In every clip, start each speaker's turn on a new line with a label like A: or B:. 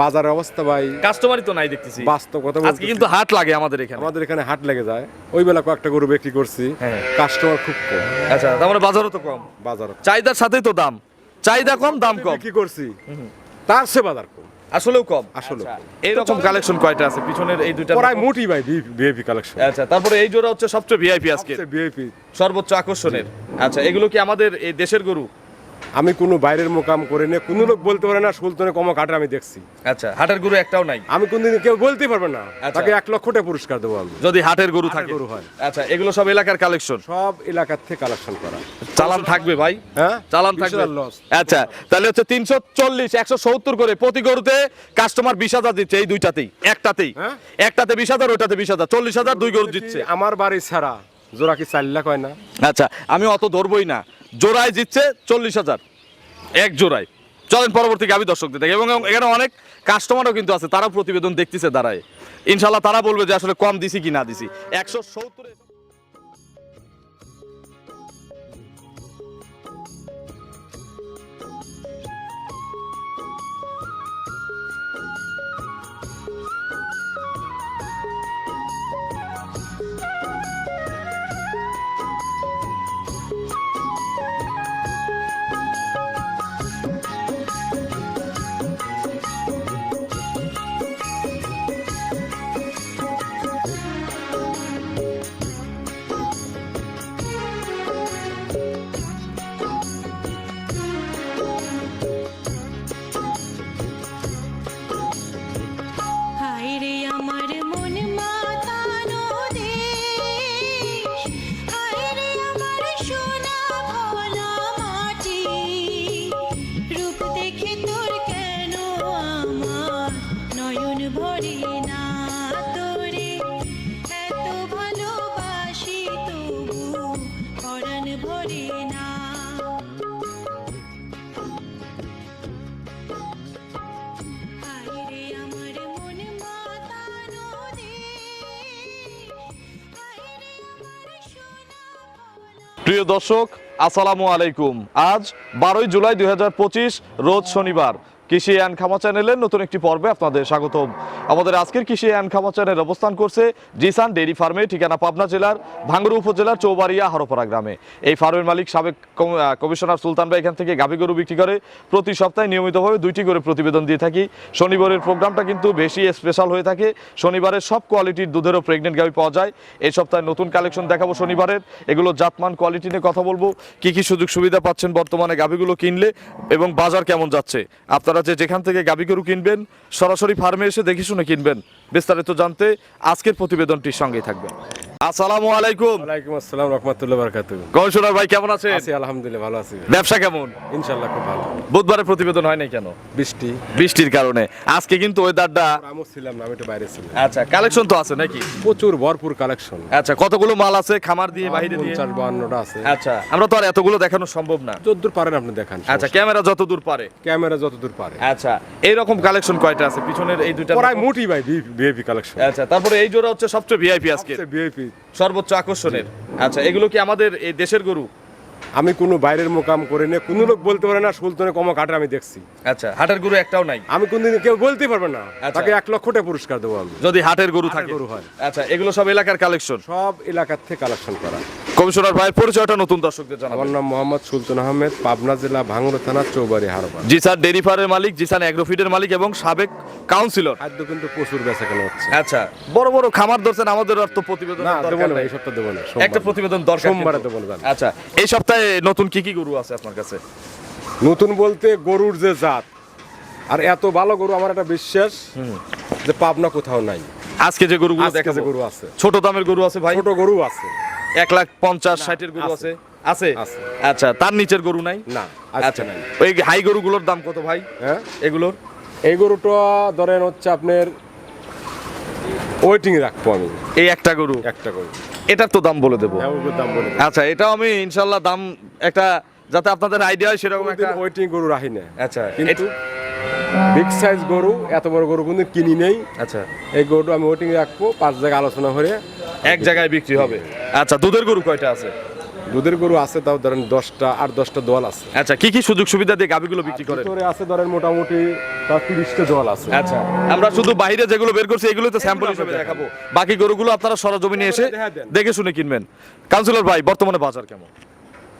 A: বাজারের অবস্থা ভাই।
B: কাস্টমারই তো নাই দেখতেছি।
A: বাস্তব কথা
B: আজকে কিন্তু হাট লাগে আমাদের এখানে।
A: আমাদের এখানে হাট লেগে যায়। ওই বেলা কয়েকটা গরু বিক্রি করছি।
B: হ্যাঁ।
A: কাস্টমার খুব কম।
B: আচ্ছা তার মানে বাজারও তো কম।
A: বাজার
B: চাহিদার সাথেই তো দাম। চাহিদা কম দাম কম।
A: বিক্রি করছি। তার সে বাজার কম।
B: আসলেও কম।
A: কম।
B: এইরকম কালেকশন কয়টা আছে? পিছনের এই দুইটা
A: প্রায় মোটি ভাই বিএপি কালেকশন
B: আচ্ছা তারপরে এই জোড়া হচ্ছে সবচেয়ে ভিআইপি আজকে
A: বিএপি
B: সর্বোচ্চ আকর্ষণের। আচ্ছা এগুলো কি আমাদের এই দেশের গরু?
A: আমি কোনো বাইরের মোকাম করে নিয়ে কোনো লোক বলতে পারে না সুলতানে কম কাটে আমি দেখছি।
B: আচ্ছা হাটের গরু একটাও নাই?
A: আমি কোনদিন কেউ বলতে পারবে না।
B: আচ্ছা।
A: তাকে এক লক্ষ টাকা পুরস্কার দেবো আমি।
B: যদি হাটের গরু থাকে?
A: গরু হয়।
B: আচ্ছা এগুলো সব এলাকার কালেকশন
A: সব এলাকার থেকে কালেকশন করা।
B: চালান থাকবে ভাই?
A: হ্যাঁ?
B: চালান থাকবে। আচ্ছা তাহলে হচ্ছে তিনশো চল্লিশ একশো সত্তর করে প্রতি গরুতে কাস্টমার বিশ হাজার দিচ্ছে এই দুইটাতেই একটাতেই।
A: হ্যাঁ?
B: একটাতে বিশ হাজার ওইটাতে বিশ হাজার চল্লিশ হাজার দুই গরু দিচ্ছে।
A: আমার বাড়ি ছাড়া জোড়া কি চার লাখ হয় না?
B: আচ্ছা আমি অত ধরবই না। জোড়ায় জিতছে চল্লিশ হাজার। এক জোড়ায়। চলেন পরবর্তী গাবি দর্শকদের দেখে। এবং এখানে অনেক কাস্টমারও কিন্তু আছে, তারাও প্রতিবেদন দেখতেছে দাঁড়ায়। ইনশাল্লাহ তারা বলবে যে আসলে কম দিছি কি না দিছি। একশো সত্তরে দর্শক আসসালামু আলাইকুম। আজ বারোই জুলাই দুই হাজার পঁচিশ রোজ শনিবার। কৃষি অ্যান্ড খামা চ্যানেলের নতুন একটি পর্বে আপনাদের স্বাগতম। আমাদের আজকের কৃষি অ্যান্ড খামা চ্যানেল অবস্থান করছে জিসান ডেইরি ফার্মে, ঠিকানা পাবনা জেলার ভাঙ্গুর উপজেলার চৌবাড়িয়া হরপাড়া গ্রামে। এই ফার্মের মালিক সাবেক কমিশনার সুলতান ভাই এখান থেকে গাভী গরু বিক্রি করে প্রতি সপ্তাহে নিয়মিতভাবে দুইটি করে প্রতিবেদন দিয়ে থাকি। শনিবারের প্রোগ্রামটা কিন্তু বেশি স্পেশাল হয়ে থাকে। শনিবারের সব কোয়ালিটির দুধেরও প্রেগনেন্ট গাভী পাওয়া যায়। এই সপ্তাহে নতুন কালেকশন দেখাবো শনিবারের। এগুলো জাতমান কোয়ালিটি নিয়ে কথা বলব। কি কি সুযোগ সুবিধা পাচ্ছেন বর্তমানে গাভীগুলো কিনলে এবং বাজার কেমন যাচ্ছে? আপনারা যে যেখান থেকে গাবি গরু কিনবেন, সরাসরি ফার্মে এসে দেখে শুনে কিনবেন। বিস্তারিত জানতে আজকের প্রতিবেদনটির সঙ্গেই থাকবেন। আসসালামু আলাইকুম।
A: ওয়ালাইকুম আসসালাম রহমতুল্লাহ বারকাতু
B: কমিশনার ভাই কেমন আছেন?
A: আছি আলহামদুলিল্লাহ ভালো আছি।
B: ব্যবসা কেমন?
A: ইনশাল্লাহ খুব ভালো।
B: বুধবারের প্রতিবেদন হয় নাই কেন?
A: বৃষ্টি।
B: বৃষ্টির কারণে। আজকে কিন্তু ওয়েদারটা
A: আমও ছিলাম না আমি একটু বাইরে ছিলাম।
B: আচ্ছা কালেকশন তো আছে নাকি?
A: প্রচুর ভরপুর কালেকশন
B: আচ্ছা কতগুলো মাল আছে? খামার দিয়ে বাইরে দিয়ে?
A: আছে।
B: আচ্ছা আমরা তো আর এতগুলো দেখানো সম্ভব না।
A: যতদূর পারেন আপনি দেখান
B: আচ্ছা ক্যামেরা যত দূর পারে।
A: ক্যামেরা যতদূর পারে।
B: আচ্ছা এইরকম কালেকশন কয়টা আছে? পিছনের এই দুইটা
A: প্রায় মোটি ভাই বিএপি কালেকশন
B: আচ্ছা তারপরে এই জোড়া হচ্ছে সবচেয়ে ভিআইপি আজকে।
A: বিএপি
B: সর্বোচ্চ আকর্ষণের। আচ্ছা এগুলো কি আমাদের এই দেশের গরু?
A: আমি কোনো বাইরের মোকাম করে না কোনো লোক বলতে পারে না সুলতনে কম কাটে আমি দেখছি।
B: আচ্ছা হাটের গরু একটাও নাই?
A: আমি কোনদিন কেউ বলতে পারবে না।
B: আচ্ছা।
A: তাকে এক লক্ষ টাকা পুরস্কার দেবো আমি।
B: যদি হাটের গরু থাকে।
A: গরু হয়।
B: আচ্ছা এগুলো সব এলাকার কালেকশন
A: সব এলাকার থেকে কালেকশন করা।
B: কমিশনার ভাইয়ের পরিচয়টা নতুন দর্শকদের
A: আমার নাম মোহাম্মদ সুলতান আহমেদ পাবনা জেলা ভাঙড়া থানা চৌবাড়ি হারবার
B: জিসান ডেরি ফার্মের মালিক জিসান অ্যাগ্রোফিডের মালিক এবং সাবেক কাউন্সিলর।
A: খাদ্য কিন্তু প্রচুর বেচা কেনা হচ্ছে।
B: আচ্ছা বড় বড় খামার ধরছেন আমাদের তো প্রতিবেদন
A: না দেবো
B: দরকার
A: না এই সপ্তাহ দেবো না
B: একটা প্রতিবেদন দরকার
A: সোমবারে। দেবো না
B: আচ্ছা এই সপ্তাহে নতুন কি কি গরু আছে আপনার কাছে?
A: নতুন বলতে গরুর যে জাত আর এত ভালো গরু আমার একটা বিশ্বাস যে পাবনা কোথাও নাই।
B: আজকে যে গরুগুলো দেখা
A: গরু আছে।
B: ছোট দামের গরু আছে ভাই?
A: ছোট গরু আছে।
B: এক লাখ পঞ্চাশ ষাটের গরু আছে।
A: আছে।
B: আচ্ছা তার নিচের গরু নাই?
A: না
B: আচ্ছা।
A: নাই।
B: ওই হাই গরুগুলোর দাম কত ভাই?
A: হ্যাঁ?
B: এগুলোর?
A: এই গরুটা ধরেন হচ্ছে আপনার ওয়েটিং রাখব আমি।
B: এই একটা গরু?
A: একটা গরু।
B: এটার তো দাম বলে দেবো।
A: হ্যাঁ দাম বলে
B: আচ্ছা এটাও আমি ইনশাল্লাহ দাম একটা যাতে আপনাদের আইডিয়া হয় সেরকম একটা
A: ওয়েটিং গরু রাখি না
B: আচ্ছা
A: কিন্তু বিগ সাইজ গরু এত বড় গরু কিন্তু কিনি নেই।
B: আচ্ছা।
A: এই গরুটা আমি ওয়েটিং রাখব পাঁচ জায়গায় আলোচনা করে
B: এক জায়গায় বিক্রি হবে। আচ্ছা দুধের গরু কয়টা আছে?
A: দুধের গরু আছে তাও ধরেন দশটা আর দশটা দোয়াল আছে।
B: আচ্ছা কি কি সুযোগ সুবিধা দিয়ে গাভিগুলো বিক্রি করে
A: ভিতরে আছে ধরেন মোটামুটি তার তিরিশটা দোয়াল আছে।
B: আচ্ছা আমরা শুধু বাইরে যেগুলো বের করছি এগুলো তো স্যাম্পল হিসেবে দেখাবো। বাকি গরুগুলো আপনারা সরজমিনে এসে
A: দেখা
B: দেখে শুনে কিনবেন। কাউন্সিলর ভাই বর্তমানে বাজার কেমন?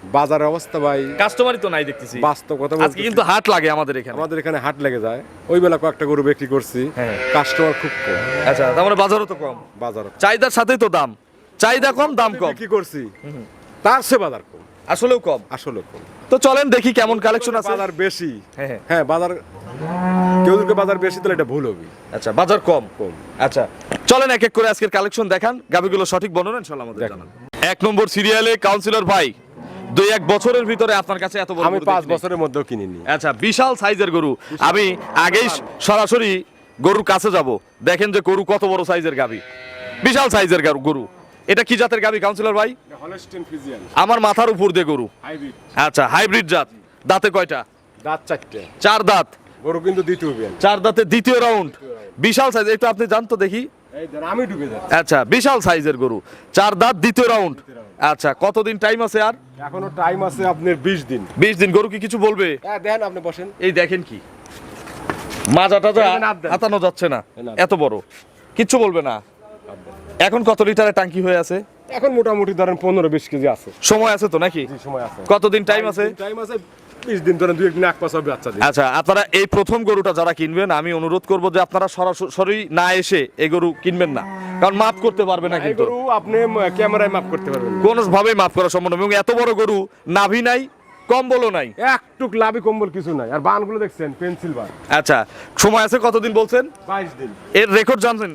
A: বাজারের অবস্থা ভাই।
B: কাস্টমারই তো নাই দেখতেছি।
A: বাস্তব কথা
B: আজকে কিন্তু হাট লাগে আমাদের এখানে।
A: আমাদের এখানে হাট লেগে যায়। ওই বেলা কয়েকটা গরু বিক্রি করছি।
B: হ্যাঁ।
A: কাস্টমার খুব কম।
B: আচ্ছা তার মানে বাজারও তো কম।
A: বাজার
B: চাহিদার সাথেই তো দাম। চাহিদা কম দাম কম।
A: কি করছি। তার সে বাজার কম।
B: আসলেও কম।
A: আসলে কম।
B: তো চলেন দেখি কেমন কালেকশন আছে।
A: বাজার বেশি।
B: হ্যাঁ, হ্যাঁ।
A: হ্যাঁ বাজার কেউ যদি বাজার বেশি তাহলে এটা ভুল হবে।
B: আচ্ছা বাজার কম।
A: কম।
B: আচ্ছা চলেন এক এক করে আজকের কালেকশন দেখান। গাবিগুলো সঠিক বর্ণনা ইনশাআল্লাহ আমাদের। জানান। এক নম্বর সিরিয়ালে কাউন্সিলর ভাই। দুই এক বছরের ভিতরে আপনার কাছে এত বড়
A: আমি পাঁচ বছরের মধ্যেও কিনিনি।
B: আচ্ছা বিশাল সাইজের গরু। আমি আগেই সরাসরি গরুর কাছে যাব। দেখেন যে গরু কত বড় সাইজের গাবি বিশাল সাইজের গারু- গরু। এটা কি জাতের গাবি কাউন্সিলর ভাই? আমার মাথার উপর দিয়ে গরু। আচ্ছা হাইব্রিড জাত। দাঁতে কয়টা?
A: দাঁত চারটে।
B: চার দাঁত।
A: গরু কিন্তু দ্বিতীয়
B: চার দাঁতে দ্বিতীয় রাউন্ড বিশাল সাইজ একটু আপনি জানতো দেখি। আচ্ছা বিশাল সাইজের গরু। চার দাঁত দ্বিতীয় রাউন্ড আচ্ছা কতদিন টাইম আছে আর?
A: এখনও টাইম আছে আপনার বিশ দিন।
B: বিশ দিন গরু কি কিছু বলবে?
A: হ্যাঁ আপনি বসেন।
B: এই দেখেন কি। মাজা টাজা। হাতানো যাচ্ছে না। এত বড়। কিচ্ছু বলবে না। এখন কত লিটারের টাঙ্কি হয়ে আছে?
A: এখন মোটামুটি ধরেন পনেরো বিশ কেজি আছে।
B: সময় আছে তো নাকি?
A: সময় আছে।
B: কতদিন টাইম আছে?
A: টাইম আছে? বিশ দিন ধরেন দুই একদিন এক পাঁচ হবে দিন
B: আচ্ছা আপনারা এই প্রথম গরুটা যারা কিনবেন আমি অনুরোধ করব যে আপনারা সরাসরি না এসে এই গরু কিনবেন না। কারণ মাপ করতে পারবে না কিন্তু।
A: গরু আপনি ক্যামেরায় মাপ করতে পারবেন।
B: কোনোভাবেই মাপ করা সম্ভব এবং এত বড় গরু নাভি নাই কম্বলও নাই।
A: একটুক লাভি কম্বল কিছু নাই। আর বানগুলো দেখছেন পেন্সিল বান।
B: আচ্ছা সময় আছে কতদিন বলছেন?
A: বাইশ দিন।
B: এর রেকর্ড জানছেন?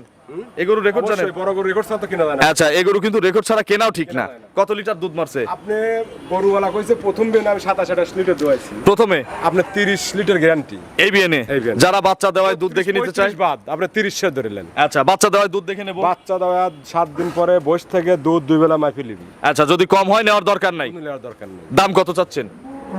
B: এই গরু রেকর্ড জানেন?
A: বড় গরু রেকর্ড ছাড়া তো কিনা যায় না।
B: আচ্ছা এই গরু কিন্তু রেকর্ড ছাড়া কেনাও ঠিক না। কত লিটার দুধ মারছে?
A: আপনি গরুওয়ালা কইছে প্রথম আমি সাতাশ আঠাশ লিটার দোয়াইছি।
B: প্রথমে?
A: আপনার তিরিশ লিটার গ্যারান্টি
B: এই যারা বাচ্চা দেওয়ায় দুধ দেখে নিতে চায়?
A: বাদ আপনি তিরিশ শেয়ার ধরিলেন
B: আচ্ছা বাচ্চা দেওয়ায় দুধ দেখে নেব।
A: বাচ্চা দেওয়া সাত দিন পরে বয়স থেকে দুধ দুই বেলা মাইফি লিবি
B: আচ্ছা যদি কম হয় নেওয়ার দরকার নাই।
A: নেওয়ার দরকার নেই।
B: দাম কত চাচ্ছেন?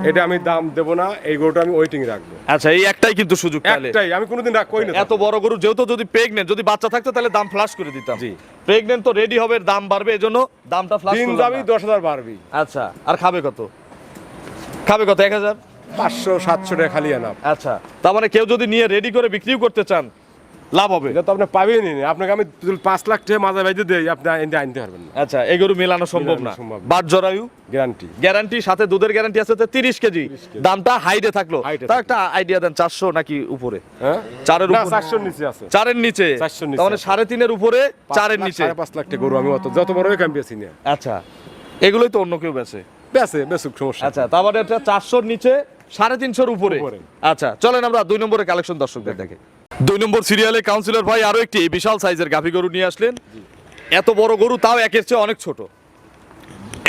A: এটা আমি দাম দেবো না এই গরুটা আমি ওয়েটিং রাখব।
B: আচ্ছা এই একটাই কিন্তু সুযোগ তাহলে।
A: একটাই আমি কোনোদিন রাখ কই না
B: এত বড় গরু যেহেতু যদি প্রেগনেন্ট যদি বাচ্চা থাকতো তাহলে দাম ফ্লাশ করে দিতাম।
A: জি।
B: প্রেগনেন্ট তো রেডি হবে দাম বাড়বে এজন্য দামটা ফ্লাশ
A: দিন যাবি দশ হাজার বাড়বি।
B: আচ্ছা আর খাবে কত? খাবে কত এক হাজার?
A: পাঁচশো সাতশো টাকা খালি আনা।
B: আচ্ছা তার মানে কেউ যদি নিয়ে রেডি করে বিক্রিও করতে চান লাভ হবে।
A: এটা তো আপনি পাবেনই না। আপনাকে আমি পাঁচ লাখ টাকা মাজা বাইতে দেই আপনি আনতে আনতে পারবেন না।
B: আচ্ছা এই গরু মেলানো সম্ভব না। বাট জরায়ু।
A: গ্যারান্টি
B: গ্যারান্টি সাথে দুধের গ্যারান্টি আছে তিরিশ কেজি। দামটা হাইটে থাকল। তা একটা আইডিয়া দেন চারশো নাকি উপরে?
A: হ্যাঁ?
B: চারের উপরে।
A: চারশোর নিচে আছে।
B: চারের নিচে। মানে সাড়ে তিনের উপরে চারের নিচে।
A: পাঁচ লাখ টাকা গরু আমি অত যত বড় কাম পেয়েছি না।
B: আচ্ছা এগুলোই তো অন্য কেউ বেছে
A: বেছে বেসুক সমস্যা
B: আচ্ছা তার মানে এটা চারশোর নিচে সাড়ে তিনশোর উপরে।
A: উপরে।
B: আচ্ছা চলেন আমরা দুই নম্বরের কালেকশন দর্শকদের দেখে। দুই নম্বর সিরিয়ালে কাউন্সিলর ভাই আরও একটি বিশাল সাইজের গাভী গরু নিয়ে আসলেন। এত বড় গরু তাও একের চেয়ে অনেক ছোট।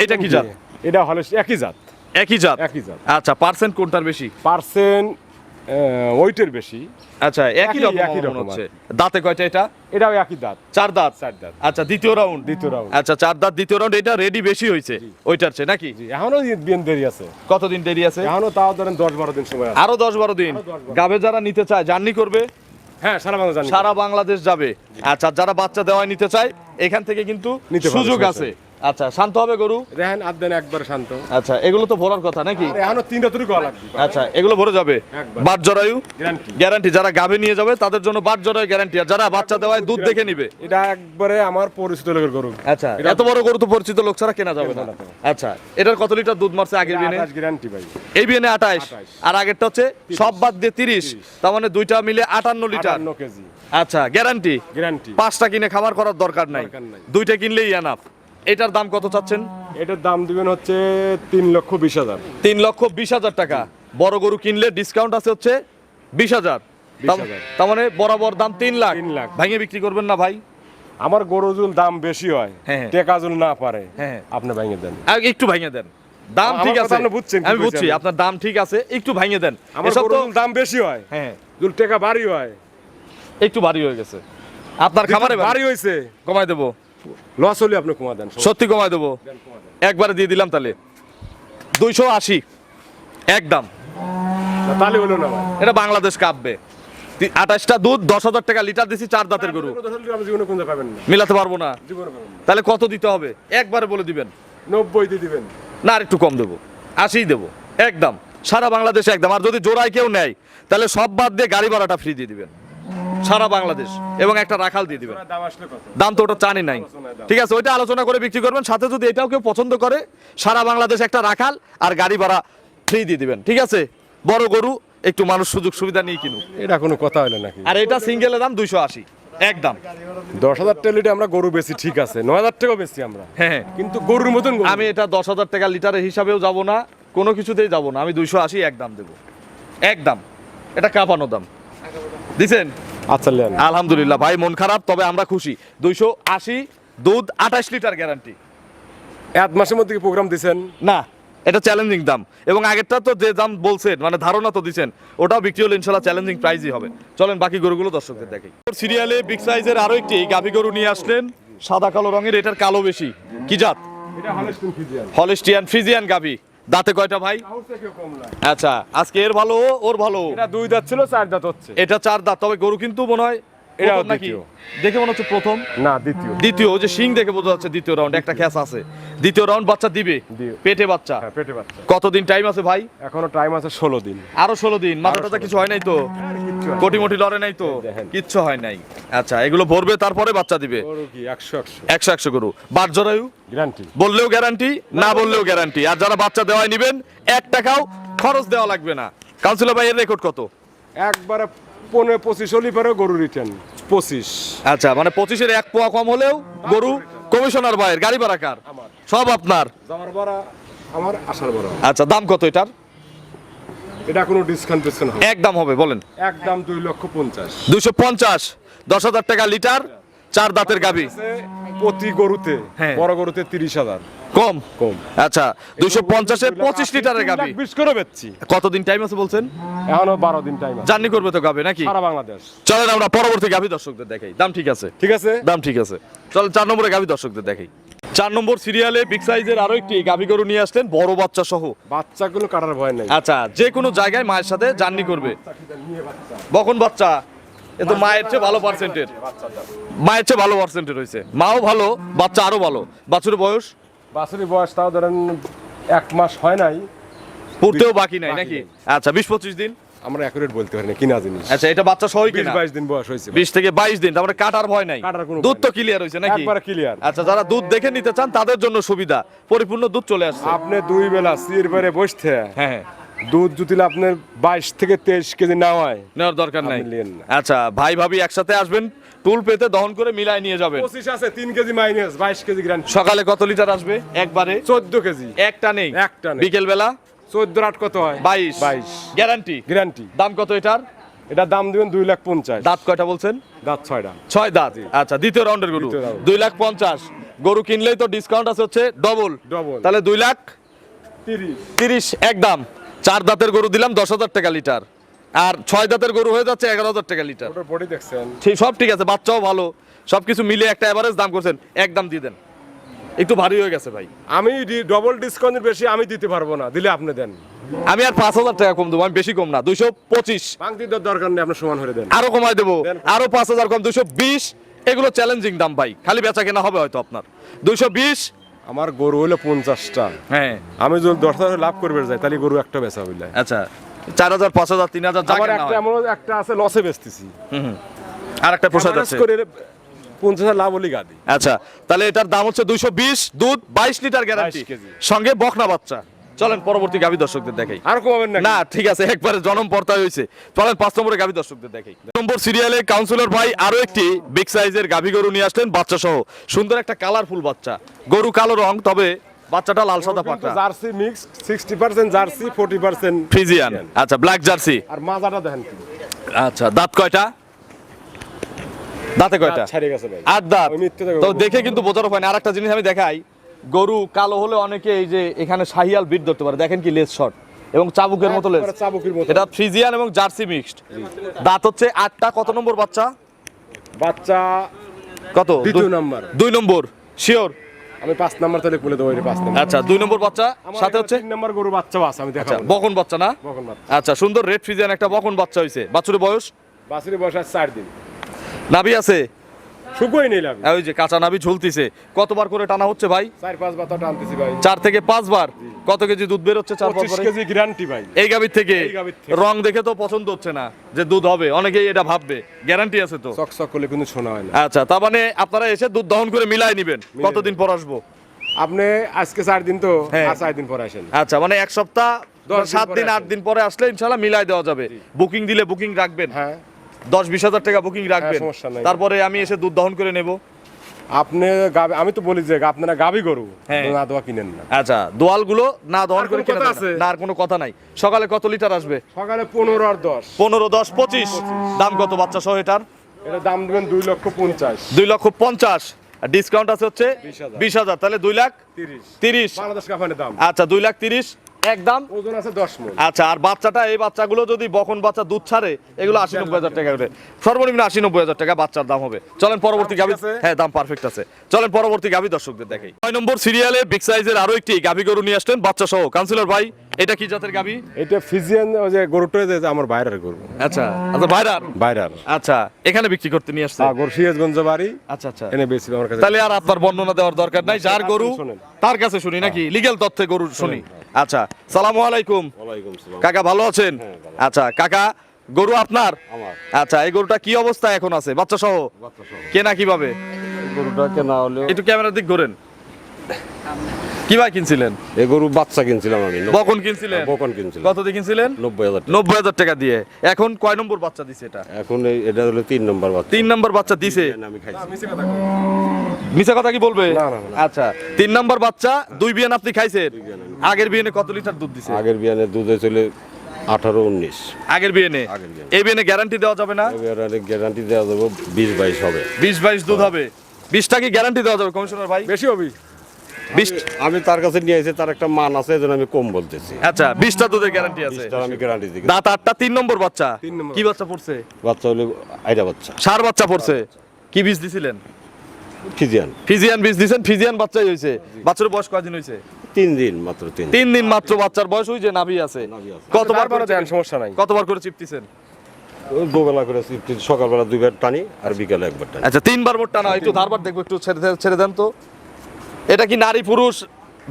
B: এটা কি জাত?
A: এটা হলে একই জাত।
B: একই জাত?
A: একই জাত।
B: আচ্ছা পার্সেন্ট কোনটার বেশি?
A: পার্সেন্ট ওয়েটের বেশি।
B: আচ্ছা একই রকম
A: একই রকম
B: হচ্ছে। দাঁতে কয়টা এটা?
A: এটাও একই দাঁত।
B: চার দাঁত?
A: চার দাঁত।
B: আচ্ছা দ্বিতীয় রাউন্ড
A: দ্বিতীয় রাউন্ড
B: আচ্ছা চার দাঁত দ্বিতীয় রাউন্ড এটা রেডি বেশি হয়েছে ওইটার চেয়ে নাকি?
A: এখনও বিয়েন দেরি আছে।
B: কতদিন দেরি আছে?
A: এখনও তাও ধরেন দশ বারো দিন সময়
B: আরও দশ বারো দিন।
A: আরও 10
B: গাবে যারা নিতে চায় জার্নি করবে?
A: হ্যাঁ সারা বাংলা
B: সারা বাংলাদেশ যাবে। আচ্ছা যারা বাচ্চা দেওয়ায় নিতে চায় এখান থেকে কিন্তু
A: নিতে
B: সুযোগ আছে। আচ্ছা শান্ত হবে গরু?
A: রেহান একবার শান্ত।
B: আচ্ছা এগুলো তো ভরার কথা নাকি?
A: এখনও করা লাগবে।
B: আচ্ছা এগুলো ভরে যাবে? বাট জরায়ু?
A: গ্যারান্টি
B: যারা গাবে নিয়ে যাবে তাদের জন্য বাট জরায়ু গ্যারান্টি আর যারা বাচ্চা দেওয়ায় দুধ দেখে নিবে?
A: এটা একবারে আমার পরিচিত লোকের গরু।
B: আচ্ছা এত বড় গরু তো পরিচিত লোক ছাড়া কেনা যাবে না। আচ্ছা এটার কত লিটার দুধ মারছে আগের বিনে?
A: গ্যারান্টি ভাই।
B: এই বিনে আঠাশ।
A: 28
B: আর আগেরটা হচ্ছে সব বাদ দিয়ে তিরিশ। তার মানে দুইটা মিলে আটান্ন লিটার।
A: আটান্ন কেজি।
B: আচ্ছা গ্যারান্টি
A: গ্যারান্টি
B: পাঁচটা কিনে খাবার করার দরকার নাই।
A: দরকার নাই।
B: দুইটা কিনলেই এনাফ এটার দাম কত চাচ্ছেন?
A: এটার দাম দিবেন হচ্ছে তিন লক্ষ বিশ হাজার।
B: তিন লক্ষ বিশ হাজার টাকা। বড় গরু কিনলে ডিসকাউন্ট আছে হচ্ছে বিশ হাজার। তার- মানে বরাবর দাম তিন লাখ।
A: তিন লাখ।
B: ভাঙে বিক্রি করবেন না ভাই?
A: আমার গরু জুল দাম বেশি হয়।
B: হ্যাঁ, হ্যাঁ।
A: টেকা জুল না পারে।
B: হ্যাঁ।
A: আপনি ভেঙে দেন।
B: একটু ভাঙে দেন। দাম ঠিক আছে।
A: আপনি বুঝছেন
B: আমি বুঝছি আপনার দাম ঠিক আছে। একটু ভাঙে দেন।
A: আমার গরু
B: তো
A: দাম বেশি হয়।
B: হ্যাঁ
A: জুল টেকা বাড়ি হয়।
B: একটু ভারী হয়ে গেছে। আপনার খাবারে
A: বাড়ি হয়েছে
B: কমাই দেবো।
A: লস হলে আপনি কমা দেন
B: সত্যি কমাই দেবো। একবারে দিয়ে দিলাম তাহলে। দুইশো আশি একদম।
A: তাহলে হলো না
B: এটা বাংলাদেশ কাঁপবে। আঠাশটা দুধ দশ হাজার টাকা লিটার দিছি চার দাঁতের গরু। মিলাতে পারব না।
A: না।
B: তাহলে কত দিতে হবে? একবারে বলে দিবেন।
A: নব্বই দিয়ে দিবেন।
B: না আর একটু কম দেবো। আশিই দেবো। একদম। সারা বাংলাদেশে একদম। আর যদি জোড়ায় কেউ নেয় তাহলে সব বাদ দিয়ে গাড়ি ভাড়াটা ফ্রি দিয়ে দিবেন। সারা বাংলাদেশ এবং একটা রাখাল দিয়ে দিবেন।
A: দাম
B: দাম তো ওটা চানি নাই। ঠিক আছে ওইটা আলোচনা করে বিক্রি করবেন। সাথে যদি এটাও কেউ পছন্দ করে সারা বাংলাদেশ একটা রাখাল আর গাড়ি ভাড়া ফ্রি দিয়ে দিবেন। ঠিক আছে? বড় গরু একটু মানুষ সুযোগ সুবিধা নিয়ে কিনুক।
A: এটা কোনো কথা হলো নাকি?
B: আর এটা সিঙ্গেলের দাম দুইশো আশি একদম
A: দশ হাজার টাকা লিটার আমরা গরু বেশি ঠিক আছে। নয় হাজার টাকাও বেশি আমরা।
B: হ্যাঁ হ্যাঁ।
A: কিন্তু গরুর মতন
B: আমি এটা দশ হাজার টাকা লিটারের হিসাবেও যাব না কোনো কিছুতেই যাব না। আমি দুইশো আশি একদম দেবো। একদম এটা কাঁপানো দাম। দিছেন?
A: আচ্ছা লেন
B: আলহামদুলিল্লাহ ভাই মন খারাপ তবে আমরা খুশি। দুইশো আশি দুধ আঠাশ লিটার গ্যারান্টি
A: এক মাসের মধ্যে কি প্রোগ্রাম দিছেন?
B: না এটা চ্যালেঞ্জিং দাম। এবং আগেরটা তো যে দাম বলছেন মানে ধারণা তো দিছেন ওটাও বিক্রি হলে ইনশাল্লাহ চ্যালেঞ্জিং প্রাইজই হবে। চলেন বাকি গরুগুলো দর্শকদের দেখি সিরিয়ালে বিগ সাইজের আরও একটি গাভী গরু নিয়ে আসলেন। সাদা কালো রঙের এটার কালো বেশি। কি জাত?
A: ফিজিয়ান
B: হলিস্টিয়ান ফ্রিজিয়ান গাভী। দাঁতে কয়টা ভাই? আচ্ছা আজকে এর ভালো ওর ভালো?
A: এটা দুই দাঁত ছিল চার দাঁত হচ্ছে।
B: এটা চার দাঁত তবে গরু কিন্তু মনে হয়
A: এটাও
B: নাকি?
A: দ্বিতীয়।
B: দেখে মনে হচ্ছে প্রথম?
A: না দ্বিতীয়।
B: দ্বিতীয় যে সিং দেখে বোঝা যাচ্ছে দ্বিতীয় রাউন্ড একটা খ্যাস আছে। দ্বিতীয় রাউন্ড বাচ্চা দিবে। পেটে বাচ্চা?
A: হ্যাঁ পেটে বাচ্চা।
B: কতদিন টাইম আছে ভাই?
A: এখনও টাইম আছে ষোলো দিন।
B: আরও ষোলো দিন মাথা টাথা কিছু হয় নাই তো? কোটি মোটি লড়ে নাই তো? কিচ্ছু হয় নাই। আচ্ছা এগুলো ভরবে তারপরে বাচ্চা দিবে?
A: একশো একশো।
B: গরু। বাট জরায়ু?
A: গ্যারান্টি
B: বললেও গ্যারান্টি না বললেও গ্যারান্টি আর যারা বাচ্চা দেওয়ায় নিবেন এক টাকাও খরচ দেওয়া লাগবে না। কাউন্সিলর ভাই এর রেকর্ড কত?
A: একবারে পনেরো পঁচিশ হলি পরে গরু রিটার্ন পঁচিশ।
B: আচ্ছা মানে পঁচিশের এক পোয়া কম হলেও গরু কমিশনার ভাইয়ের গাড়ি ভাড়া কার? সব আপনার।
A: আমার ভাড়া আমার আসার ভাড়া।
B: আচ্ছা দাম কত এটার?
A: এটা কোনো ডিসকাউন্ট টিসকাউন্ট হবে
B: এক দাম হবে বলেন।
A: একদম দুই লক্ষ পঞ্চাশ।
B: দুশো পঞ্চাশ দশ হাজার টাকা লিটার। চার দাঁতের গাবি
A: প্রতি গরুতে
B: হ্যাঁ।
A: বড় গরুতে তিরিশ হাজার।
B: কম?
A: কম।
B: আচ্ছা দুইশো পঞ্চাশের পঁচিশ লিটারের গাবি
A: বিশ করে বেচছি।
B: কতদিন টাইম আছে বলছেন?
A: এখনও বারো দিন টাইম
B: জার্নি করবে তো গাবে নাকি?
A: সারা বাংলাদেশ।
B: চলেন আমরা পরবর্তী গাভী দর্শকদের দেখাই। দাম ঠিক আছে?
A: ঠিক আছে?
B: দাম ঠিক আছে। চলেন চার নম্বরে গাভী দর্শকদের দেখাই। চার নম্বর সিরিয়ালে বিগ সাইজের আরও একটি গাভী গরু নিয়ে আসলেন বড় বাচ্চা সহ।
A: বাচ্চাগুলো কাটার ভয় নেই।
B: আচ্ছা যে কোনো জায়গায় মায়ের সাথে জার্নি করবে। বকন বাচ্চা। এ তো মায়ের চেয়ে ভালো পার্সেন্টের মায়ের চেয়ে ভালো পার্সেন্টের হয়েছে। মাও ভালো বাচ্চা আরও ভালো। বাছুরের বয়স?
A: বাছুরি বয়স তাও ধরেন এক মাস হয় নাই।
B: পড়তেও বাকি নাই নাকি? আচ্ছা বিশ পঁচিশ দিন?
A: আমরা অ্যাকুরেট বলতে পারি না কিনা জিনিস।
B: আচ্ছা এটা বাচ্চা সহই কিনা?
A: বাইশ দিন বয়স হয়েছে।
B: বিশ থেকে বাইশ দিন তারপরে কাটার ভয় নাই।
A: কাটার কোনো
B: দুধ তো ক্লিয়ার হয়েছে নাকি?
A: একবারে ক্লিয়ার
B: আচ্ছা যারা দুধ দেখে নিতে চান তাদের জন্য সুবিধা। পরিপূর্ণ দুধ চলে আসছে।
A: আপনি দুই বেলা সির বেড়ে বসতে
B: হ্যাঁ হ্যাঁ।
A: দুধ যদি আপনার বাইশ থেকে তেইশ কেজি না হয়
B: নেওয়ার দরকার নাই। আচ্ছা ভাই ভাবি একসাথে আসবেন টুল পেতে দহন করে মিলায় নিয়ে যাবেন।
A: পঁচিশ আছে তিন কেজি মাইনাস বাইশ কেজি গ্রান্ড
B: সকালে কত লিটার আসবে একবারে?
A: চোদ্দ কেজি।
B: একটা নেই।
A: একটা।
B: বিকেল বেলা
A: চোদ্দ আট কত হয়?
B: বাইশ।
A: বাইশ।
B: গ্যারান্টি?
A: গ্যারান্টি।
B: দাম কত এটার?
A: এটা দাম দিবেন দুই লাখ পঞ্চাশ।
B: দাঁত কয়টা বলছেন?
A: দাঁত ছয়টা।
B: ছয় দাঁত। আচ্ছা দ্বিতীয় রাউন্ডের গরু। দুই লাখ পঞ্চাশ। গরু কিনলেই তো ডিসকাউন্ট আছে হচ্ছে ডবল
A: Double।
B: তাহলে দুই লাখ
A: তিরিশ।
B: তিরিশ একদম চার দাঁতের গরু দিলাম দশ হাজার টাকা লিটার। আর ছয় দাঁতের গরু হয়ে যাচ্ছে এগারো হাজার টাকা লিটার। ঠিক সব ঠিক আছে বাচ্চাও ভালো। সবকিছু মিলে একটা এভারেজ দাম করছেন একদম দিয়ে দেন। একটু ভারী হয়ে গেছে ভাই।
A: আমি ডবল ডিসকাউন্টের বেশি আমি দিতে পারব না দিলে আপনি দেন।
B: আমি আর পাঁচ হাজার টাকা কম দেবো আমি বেশি কম না দুইশো পঁচিশ।
A: দরকার নেই আপনার সমান হয়ে দেন।
B: আরও কমাই দেবো আরও পাঁচ হাজার কম দুইশো বিশ। এগুলো চ্যালেঞ্জিং দাম ভাই খালি বেচা কেনা হবে হয়তো আপনার। দুইশো বিশ
A: আমার গরু হলো পঞ্চাশটা।
B: হ্যাঁ।
A: আমি যদি দশ হাজার লাভ করবে যাই তাহলে গরু একটা বেচা হইলে।
B: আচ্ছা চার হাজার পাঁচ হাজার তিন হাজার
A: আমার একটা এমন একটা আছে লসে বেচতেছি।
B: আর একটা প্রসাদ আছে।
A: পঞ্চাশ লাভ হলি গাদি
B: আচ্ছা তাহলে এটার দাম হচ্ছে দুইশো বিশ দুধ বাইশ লিটার গ্যারান্টি সঙ্গে বকনা বাচ্চা। চলেন পরবর্তী গাভী দর্শকদের দেখাই।
A: আর কমাবেন না
B: না ঠিক আছে একবারে জনম পর্তায় হয়েছে চলেন পাঁচ নম্বরে গাভী দর্শকদের দেখাই। নম্বর সিরিয়ালে কাউন্সিলর ভাই আরও একটি বিগ সাইজের গাভী গরু নিয়ে আসলেন বাচ্চা সহ সুন্দর একটা কালারফুল বাচ্চা। গরু কালো রং তবে বাচ্চাটা লাল সাদা পাটা
A: jersey mix sixty percent jersey forty percent
B: Friesian আচ্ছা ব্ল্যাক জার্সি।
A: আর মাজাটা দেখেন কি।
B: আচ্ছা দাঁত কয়টা? দাঁতে কয়টা? আট দাঁত। তো দেখে কিন্তু বোঝার হয় না। আরেকটা জিনিস আমি দেখাই। গরু কালো হলে অনেকে এই যে এখানে শাহিয়াল বিট ধরতে পারে। দেখেন কি লেস শর্ট এবং চাবুকের মতো লেস
A: চাবুকের মতো।
B: এটা ফ্রিজিয়ান এবং জার্সি মিক্সড দাঁত হচ্ছে আটটা কত নম্বর বাচ্চা?
A: বাচ্চা
B: কত?
A: দ্বিতীয়
B: দুই-
A: নাম্বার।
B: দুই নম্বর শিওর
A: আমি পাঁচ নাম্বার তাহলে বলে দেবো পাঁচ নাম্বার।
B: আচ্ছা দুই নম্বর বাচ্চা সাথে হচ্ছে?
A: তিন নম্বর গরু বাচ্চা আছে আমি
B: আচ্ছা
A: দেখাবো।
B: বকন বাচ্চা না?
A: বকন বাচ্চা।
B: আচ্ছা সুন্দর রেড ফ্রিজিয়ান একটা বকন বাচ্চা হয়েছে বাছুরের বয়স?
A: বাছুরি বয়স চার দিন।
B: নাভি আছে?
A: শুকোই নিলাম
B: ওই যে কাঁচা নাবি ঝুলতিছে। কতবার করে টানা হচ্ছে ভাই?
A: চার পাঁচ বাতা টানতেছি ভাই।
B: চার থেকে পাঁচবার কত কেজি দুধ বের হচ্ছে চার পাঁচ
A: কেজি গ্যারান্টি ভাই।
B: এই গাভীর থেকে?
A: এই
B: রং দেখে তো পছন্দ হচ্ছে না যে দুধ হবে। অনেকেই এটা ভাববে। গ্যারান্টি আছে তো?
A: চক চক করলে কিন্তু শোনা হয় না।
B: আচ্ছা তার মানে আপনারা এসে দুধ দহন করে মিলাই নিবেন। কতদিন পর আসব?
A: আপনি আজকে চার দিন তো
B: হ্যাঁ।
A: চার দিন পরে আসেন।
B: আচ্ছা মানে এক সপ্তাহ সাত দিন আট দিন পরে আসলে ইনশাল্লাহ মিলাই দেওয়া যাবে। বুকিং দিলে বুকিং রাখবেন।
A: হ্যাঁ।
B: দশ বিশ হাজার টাকা বুকিং রাখবেন।
A: সমস্যা নাই।
B: তারপরে আমি এসে দুধ দহন করে নেব।
A: আপনি গাবি আমি তো বলি যে আপনারা গাবি গরু
B: হ্যাঁ।
A: না দোয়া কিনেন না।
B: আচ্ছা দোয়ালগুলো না দহন করে
A: কোনো
B: না। আর কোনো কথা নাই। সকালে কত লিটার আসবে?
A: সকালে পনেরো আর দশ।
B: পনেরো দশ পঁচিশ। দাম কত বাচ্চা সহ এটার?
A: এটা দাম দেবেন দুই লক্ষ পঞ্চাশ।
B: দুই লক্ষ পঞ্চাশ। ডিসকাউন্ট আছে হচ্ছে বিশ হাজার। তাহলে দুই লাখ
A: তিরিশ।
B: তিরিশ।
A: দাম।
B: আচ্ছা দুই লাখ তিরিশ। একদম।
A: ওজন আছে দশ মন।
B: আচ্ছা আর বাচ্চাটা এই বাচ্চাগুলো যদি বকন বাচ্চা দুধ ছাড়ে এগুলো আশি নব্বই হাজার টাকা করে। সর্বনিম্ন আশি নব্বই হাজার টাকা বাচ্চার দাম হবে। চলেন পরবর্তী হ্যাঁ দাম পারফেক্ট আছে। চলেন পরবর্তী গাভি দর্শকদের দেখাই। ছয় নম্বর সিরিয়ালে বিগ সাইজের আরও একটি গাভি গরু নিয়ে আসলেন বাচ্চা সহ। কাউন্সিলর ভাই এটা কি জাতের গাভি?
A: এটা ফিজিয়ান ওই যে গরুটা যে আমার বাইরের গরু।
B: আচ্ছা আচ্ছা ভাইরার
A: বাইরের।
B: আচ্ছা এখানে বিক্রি করতে নিয়ে আসছে?
A: হ্যাঁ, গরু সিরাজগঞ্জ বাড়ি।
B: আচ্ছা আচ্ছা।
A: এনে বেশি আমার কাছে।
B: তাহলে আর আপনার বর্ণনা দেওয়ার দরকার নাই যার গরু তার কাছে শুনি নাকি? লিগেল তথ্যে গরু শুনি। আচ্ছা সালামু আলাইকুম। কাকা ভালো আছেন? আচ্ছা কাকা গরু আপনার? আচ্ছা এই গরুটা কি অবস্থা এখন আছে? বাচ্চা সহ কেনা কীভাবে?
C: গরুটা কেনা হলেও
B: একটু ক্যামেরার দিক ঘোরেন কিনছিলেন?
C: এই গরু বাচ্চা কিনছিলাম আমি
B: বকন কিনছিলেন?
C: বকন কিনছিলাম।
B: কত দিয়ে কিনছিলেন?
C: নব্বই হাজার
B: নব্বই হাজার টাকা দিয়ে। এখন কয় নম্বর বাচ্চা দিছে এটা?
C: এখন এটা হলো তিন নম্বর বাচ্চা।
B: তিন নম্বর বাচ্চা দিছে।
C: আমি খাইছি।
A: কথা
B: মিছা কথা কি বলবে। আচ্ছা তিন নম্বর বাচ্চা দুই বিয়ান আপনি খাইছেন? আগের বিয়ানে কত লিটার দুধ দিছে?
C: আগের বিয়ানে দুধে চলে আঠারো উনিশ।
B: আগের বিয়ানে
C: আগের বিয়ানে।
B: এই বিয়ানে গ্যারান্টি দেওয়া যাবে না?
C: গ্যারান্টি দেওয়া যাবে বিশ বাইশ হবে।
B: বিশ বাইশ দুধ হবে। বিশটা কি গ্যারান্টি দেওয়া যাবে কমিশনার ভাই?
A: বেশি হবি।
C: আমি তার কাছে নিয়ে এসে তার একটা মান আছে এজন্য আমি কম বলতেছি।
B: আচ্ছা বিশটা দুধের গ্যারান্টি আছে।
C: আমি গ্যারান্টি দিই
B: দাঁত আটটা তিন নম্বর বাচ্চা। কি বাচ্চা পড়ছে?
C: বাচ্চা হলে আইটা বাচ্চা।
B: সার বাচ্চা পড়ছে। কি বীজ দিছিলেন?
C: ফিজিয়ান।
B: ফিজিয়ান বীজ দিছেন ফিজিয়ান বাচ্চাই হয়েছে বাচ্চার বয়স কয়দিন হয়েছে
C: তিন দিন মাত্র তিন দিন।
B: তিন দিন মাত্র বাচ্চার বয়স ওই যে নাভি আছে। কতবার করে
A: দেন সমস্যা নাই।
B: কতবার করে চিপতিছেন?
C: দুবেলা করে সকালবেলা দুইবার টানি আর বিকালে একবার টানি।
B: আচ্ছা তিনবার মোট টানা একটু ধারবার দেখব একটু ছেড়ে ছেড়ে দেন তো। এটা কি নারী পুরুষ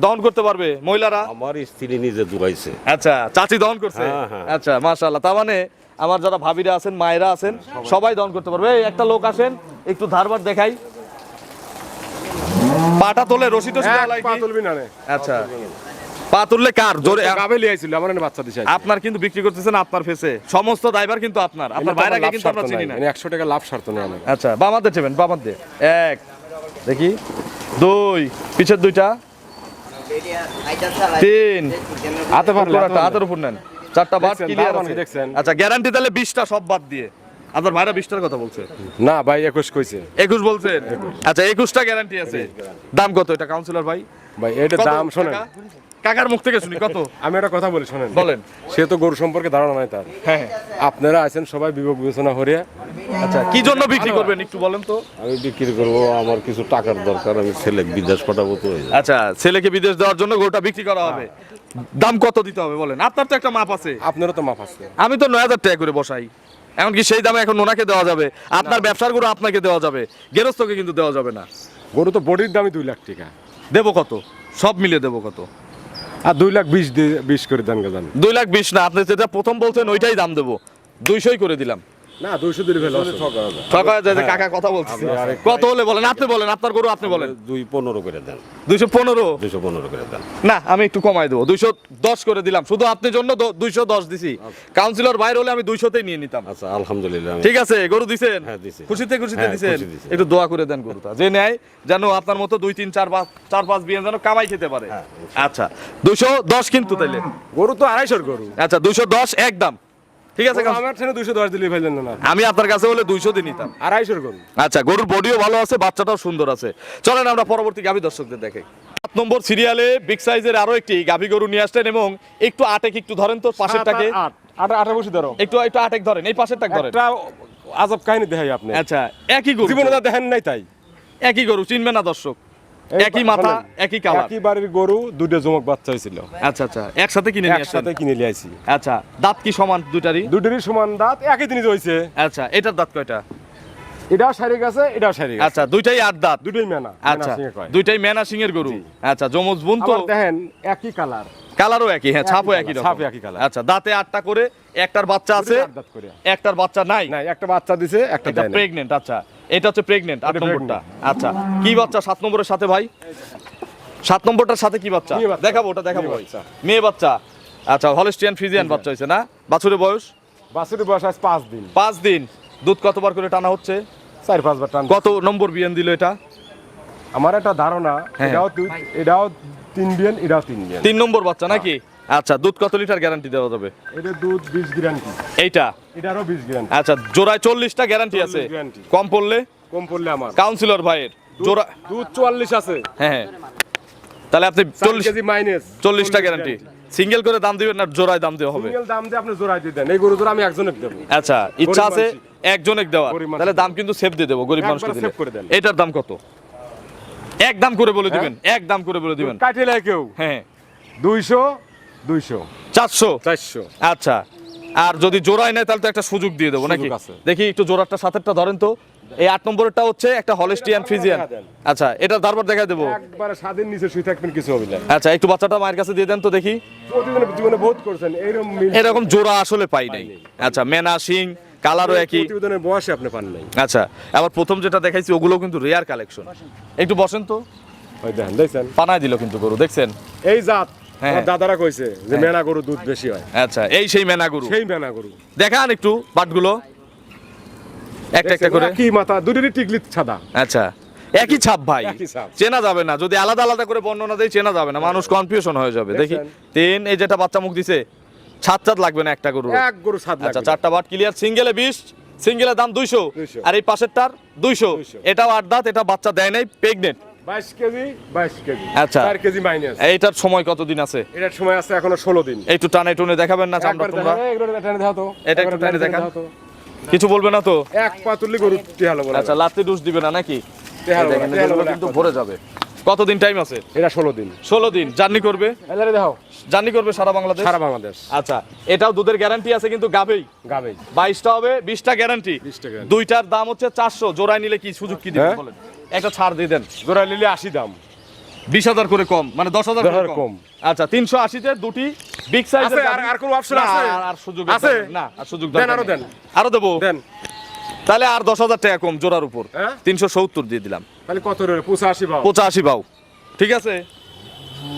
B: দহন করতে পারবে মহিলারা?
C: আমার স্ত্রী নিজে দুয়াইছে।
B: আচ্ছা চাচি দহন করছে?
C: হ্যাঁ, হ্যাঁ।
B: আচ্ছা মাশাআল্লাহ। তার মানে আমার যারা ভাবিরা আছেন মায়েরা আছেন সবাই। দহন করতে পারবে। একটা লোক আসেন একটু ধারবার দেখাই। পাটা তোলে রশি
A: পা তুলবি না রে।
B: আচ্ছা। পা তুললে কার? জোরে
A: গাবে লিয়াইছিল আমার এনে বাচ্চা দিছে
B: আপনার কিন্তু বিক্রি করতেছেন আপনার ফেসে সমস্ত ড্রাইভার কিন্তু আপনার। আপনার বাইরে আগে কিন্তু আমরা চিনি না।
A: একশো টাকা লাভ
B: আচ্ছা বামাতে বামাতে এক দেখি। দুই পিছের দুইটা। তিন।
A: হাতে পারলে।
B: হাতের উপর নেন। চারটা বাদ ক্লিয়ার আছে। আচ্ছা গ্যারান্টি তাহলে বিশটা সব বাদ দিয়ে। আপনার ভাইরা বিশটার কথা বলছে।
A: না ভাই একুশ কইছে।
B: একুশ বলছেন? আচ্ছা একুশটা গ্যারান্টি আছে। দাম কত এটা কাউন্সিলর ভাই?
A: ভাই এটা দাম শোনেন।
B: কাকার মুখ থেকে শুনি কত?
A: আমি একটা কথা বলি শোনেন।
B: বলেন।
A: সে তো গরু সম্পর্কে ধারণা নাই তার।
B: হ্যাঁ
A: আপনারা আছেন সবাই বিবেক বিবেচনা করিয়া
B: আচ্ছা কি জন্য বিক্রি করবেন একটু বলেন তো?
C: আমি বিক্রি করব আমার কিছু টাকার দরকার আমি ছেলে বিদেশ পাঠাবো তো।
B: আচ্ছা ছেলেকে বিদেশ দেওয়ার জন্য গরুটা বিক্রি করা হবে। দাম কত দিতে হবে বলেন? আপনার তো একটা মাপ আছে।
A: আপনারও তো মাফ আছে।
B: আমি তো নয় হাজার টাকা করে বসাই। এমনকি সেই দামে এখন ওনাকে দেওয়া যাবে। আপনার ব্যবসার গরু আপনাকে দেওয়া যাবে। গেরস্থকে কিন্তু দেওয়া যাবে না।
A: গরু তো বডির দামই দুই লাখ টাকা।
B: দেবো কত? সব মিলিয়ে দেবো কত?
A: আর দুই লাখ বিশ বিশ করে দেন
B: দুই লাখ বিশ না আপনি যেটা প্রথম বলছেন ওইটাই দাম দেবো। দুইশোই করে দিলাম।
A: না দুইশো দিলে ফেলো
B: সকালে যে কাকা কথা বলছি কত হলে বলেন? আপনি বলেন আপনার গরু আপনি বলেন।
C: দুই পনেরো করে দেন।
B: দুইশো পনেরো?
C: দুইশো পনেরো করে দেন।
B: না আমি একটু কমাই দেবো। দুইশো দশ করে দিলাম। শুধু আপনার জন্য দুইশো দশ দিছি। কাউন্সিলর বাইরে হলে আমি দুইশোতেই নিয়ে নিতাম।
C: আচ্ছা আলহামদুলিল্লাহ
B: ঠিক আছে গরু দিছেন?
C: হ্যাঁ, দিছি।
B: খুশিতে খুশিতে
C: হ্যাঁ।
B: একটু দোয়া করে দেন গরুটা। যে নেয় যেন আপনার মতো দুই তিন চার পাঁচ চার পাঁচ বিয়ে যেন কামাই খেতে পারে।
C: হ্যাঁ,
B: আচ্ছা দুশো দশ কিন্তু তাইলে।
A: গরু তো আড়াইশোর গরু।
B: আচ্ছা দুশো দশ একদম। ঠিক আছে
A: আমার ছেলে দুইশো দশ দিলে ফেললেন না
B: আমি আপনার কাছে হলে দুইশো দিয়ে নিতাম।
A: আড়াইশোর গরু।
B: আচ্ছা গরুর বডিও ভালো আছে বাচ্চাটাও সুন্দর আছে। চলেন আমরা পরবর্তী গাভী দর্শকদের দেখে সাত নম্বর সিরিয়ালে বিগ সাইজের আরও একটি গাভী গরু নিয়ে আসলেন এবং একটু আটেক একটু ধরেন তো পাশেরটাকে।
A: আট আট। বসে ধরো।
B: একটু একটু আটেক ধরেন এই পাশেরটাক ধরেন।
A: আজব কাহিনী দেখাই আপনি।
B: আচ্ছা একই গরু।
A: জীবনে দেখেন নাই তাই।
B: একই গরু চিনবে না দর্শক। একই মাথা একই কালার
A: একই বাড়ির গরু দুটো জমক বাচ্চা হয়েছিল।
B: আচ্ছা আচ্ছা। একসাথে কিনে নিয়ে
A: একসাথে কিনে নিয়ে আইছি
B: আচ্ছা দাঁত কি সমান দুটারই
A: দুটোরই সমান দাঁত একই হয়েছে।
B: আচ্ছা এটার দাঁত কয়টা?
A: এটাও সারি গেছে এটাও সারি গেছে
B: আচ্ছা দুইটাই আট দাঁত?
A: দুটোই মেনা
B: আচ্ছা। দুইটাই মেনা সিং এর গরু আচ্ছা যমজ বোন তো
A: দেখেন একই কালার
B: কালারও একই হ্যাঁ ছাপও একই রকম।
A: ছাপও একই colour।
B: আচ্ছা দাঁতে আটটা করে একটার বাচ্চা আছে। একটার বাচ্চা নাই?
A: না একটা বাচ্চা দিছে একটা
B: প্রেগনেন্ট আচ্ছা। এটা হচ্ছে প্রেগনেন্ট আট নম্বরটা। আচ্ছা কি বাচ্চা সাত নম্বরের সাথে ভাই? সাত নম্বরটার সাথে কি বাচ্চা? দেখাবো ওটা দেখাবো
A: মেয়ে। বাচ্চা।
B: মেয়ে বাচ্চা। আচ্ছা হলস্টিয়ান ফিজিয়ান বাচ্চা হয়েছে না? বাছুরের বয়স?
A: বাছুরের বয়স আজ পাঁচ দিন।
B: পাঁচ দিন। দুধ কতবার করে টানা হচ্ছে?
A: চার পাঁচবার টান
B: কত নম্বর বিয়ান দিল এটা?
A: আমার একটা ধারণা
B: হ্যাঁ।
A: এটাও এটাও তিন বিয়ান এটাও তিন বিয়ান
B: তিন নম্বর বাচ্চা নাকি? আচ্ছা দুধ কত লিটার গ্যারান্টি দেওয়া যাবে?
A: এটা দুধ বিশ গ্যারান্টি
B: এইটা?
A: এটারও বিশ গ্যারান্টি
B: আচ্ছা জোড়ায় চল্লিশটা গ্যারান্টি আছে। কম পড়লে?
A: কম পড়লে আমার।
B: কাউন্সিলর ভাইয়ের। জোড়া
A: দুধ চুয়াল্লিশ আছে।
B: হ্যাঁ হ্যাঁ। তাহলে আপনি
A: চল্লিশ
B: চল্লিশ
A: কেজি মাইনাস
B: চল্লিশটা গ্যারান্টি সিঙ্গেল করে দাম দিবেন না জোড়ায় দাম দেওয়া হবে?
A: সিঙ্গেল দাম দিয়ে আপনি জোড়াই দিয়ে দেন। এই গরু জোড়া আমি একজনের দেবো।
B: আচ্ছা ইচ্ছা আছে
A: মানুষই।
B: একজনে দেওয়ার। তাহলে দাম কিন্তু সেভ দিয়ে দেবো গরিব মানুষকে দিলে। এটার দাম কত? এক দাম করে বলে দিবেন এক দাম করে বলে দিবেন।
A: কাটিয়ে কেউ।
B: হ্যাঁ।
A: দুইশো দুইশো।
B: চারশো?
A: চারশো।
B: আচ্ছা। আর যদি জোড়ায় নেয় তাহলে তো একটা সুযোগ দিয়ে দেবো নাকি? দেখি একটু জোড়াটা সাতেরটা ধরেন তো। এই আট নম্বরেরটা হচ্ছে একটা হলেস্টিয়ান ফিজিয়ান আচ্ছা এটা তারপর দেখা দেবো।
A: একবারে স্বাধীন নিচে শুয়ে থাকবেন কিছু হবে না।
B: আচ্ছা একটু বাচ্চাটা মায়ের কাছে দিয়ে দেন তো দেখি।
A: জীবনে বহুত করছেন এইরকম
B: এরকম জোড়া আসলে পাই নাই। আচ্ছা মেনা সিং কালারও একই।
A: প্রতিবেদনের বয়সে আপনি পান নাই।
B: আচ্ছা আবার প্রথম যেটা দেখাইছি ওগুলো কিন্তু রেয়ার কালেকশন একটু বসেন তো।
A: দেখেন দেখছেন?
B: পানায় দিল কিন্তু গরু দেখছেন?
A: এই জাত। দাদারা কইছে যে মেনা গরু দুধ বেশি হয়।
B: আচ্ছা এই সেই মেনা গরু।
A: সেই মেনা গরু।
B: দেখান একটু বাটগুলো। একটা একটা করে।
A: কি মাথা দুটোরই টিকলি সাদা।
B: আচ্ছা একই ছাপ ভাই। চেনা যাবে না যদি আলাদা আলাদা করে বর্ণনা দেয় চেনা যাবে না মানুষ কনফিউশন হয়ে যাবে। দেখি? তিন এই যেটা বাচ্চা মুখ দিছে ছাদ ছাদ লাগবে না একটা গরু
A: এক গরু সাত
B: আচ্ছা চারটা বাট ক্লিয়ার সিঙ্গেলে বিশ সিঙ্গেলের দাম দুইশো। আর এই পাশেরটার দুইশো। এটাও আট দাঁত এটা বাচ্চা দেয় নাই প্রেগনেন্ট
A: কেজি কেজি।
B: আচ্ছা।
A: চার কেজি মাইনাস
B: এইটার সময় কতদিন আছে?
A: এটার সময় আছে এখনও ষোলো দিন।
B: একটু টানে টুনে দেখাবেন না চামড়া তোমরা।
A: এগুলো টেনে দেখাও তো।
B: এটা একটু
A: একবার
B: দেখান। কিছু বলবে না তো?
A: এক পাতুলি গরু টেহালো বলে।
B: আচ্ছা ডুস দিবে না নাকি? কিন্তু ভরে যাবে। কতদিন টাইম আছে?
A: এটা ষোলো দিন।
B: ষোলো দিন। জার্নি করবে? জার্নি করবে সারা বাংলাদেশ?
A: সারা বাংলাদেশ।
B: আচ্ছা এটাও দুধের গ্যারান্টি আছে কিন্তু গাবেই
A: গাবেই
B: বাইশটা হবে বিশটা গ্যারান্টি দুইটার দাম হচ্ছে চারশো। জোড়ায় নিলে কি সুযোগ কি দিবেন
A: হ্যাঁ?
B: বলেন? একটা ছাড় দিয়ে দেন।
A: জোড়া নিলে আশি দাম।
B: বিশ হাজার করে কম মানে দশ হাজার
A: 10,000
B: কম।
A: কম।
B: আচ্ছা তিনশো আশিতে দুটি বিগ সাইজ
A: আর- আর কোনো আছে?
B: আর সুযোগ
A: আছে?
B: না আর সুযোগ
A: দেন,
B: আরও
A: দেন।
B: আরও দেবো?
A: দেন।
B: তাহলে আর দশ হাজার টাকা কম জোড়ার উপর।
A: হ্যাঁ?
B: তিনশো সত্তর দিয়ে দিলাম।
A: তাহলে কত পঁচাশি পাও।
B: পঁচাশি পাও। ঠিক আছে?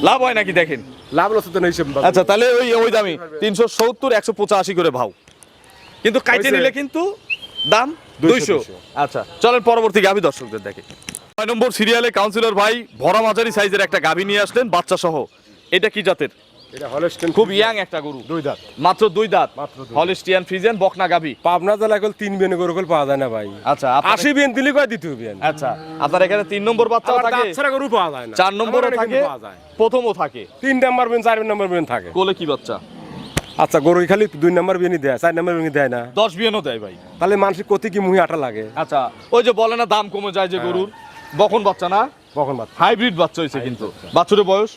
B: লাভ হয় নাকি দেখেন?
A: লাভ লস তো নেই
B: আচ্ছা তাহলে ওই ওই দামি। তিনশো সত্তর একশো পঁচাশি করে ভাও। কিন্তু কাইটে নিলে কিন্তু দাম? দুইশো আচ্ছা চলেন পরবর্তী গাভী দর্শকদের দেখে। ছয় নম্বর সিরিয়ালে কাউন্সিলর ভাই ভরা মাঝারি সাইজের একটা গাভী নিয়ে আসলেন বাচ্চা সহ এটা কি জাতের? খুব ইয়াং একটা গরু।
A: দুই দাঁত।
B: মাত্র দুই দাঁত। হলিস্টিয়ান ফ্রিজিয়ান বকনা গাভী।
A: পাবনা জেলায় কল তিন বিয়ানে গরু কল পাওয়া যায় না ভাই।
B: আচ্ছা
A: আশি বিয়ান দিলে কয় দ্বিতীয় বিয়ান?
B: আচ্ছা আপনার এখানে তিন নম্বর
A: আবার
B: থাকে
A: দাঁত ছাড়া গরু পাওয়া যায় না।
B: চার নম্বরও থাকে প্রথমও থাকে।
A: তিন নাম্বার চার নাম্বার থাকে।
B: কোলে কি বাচ্চা?
A: আচ্ছা গরু খালি দুই নাম্বার বিয়ানই দেয় চার নাম্বার বিয়ানই দেয় না?
B: দশ বিয়ানও দেয় ভাই।
A: তাহলে মানুষের কতি কি মুহি আটা লাগে?
B: আচ্ছা ওই যে বলে না দাম কমে যায় যে
A: হ্যাঁ।
B: গরুর। বকন বাচ্চা না?
A: কখন বাদ
B: হাইব্রিড বাচ্চা হয়েছে কিন্তু। বাছুরের বয়স?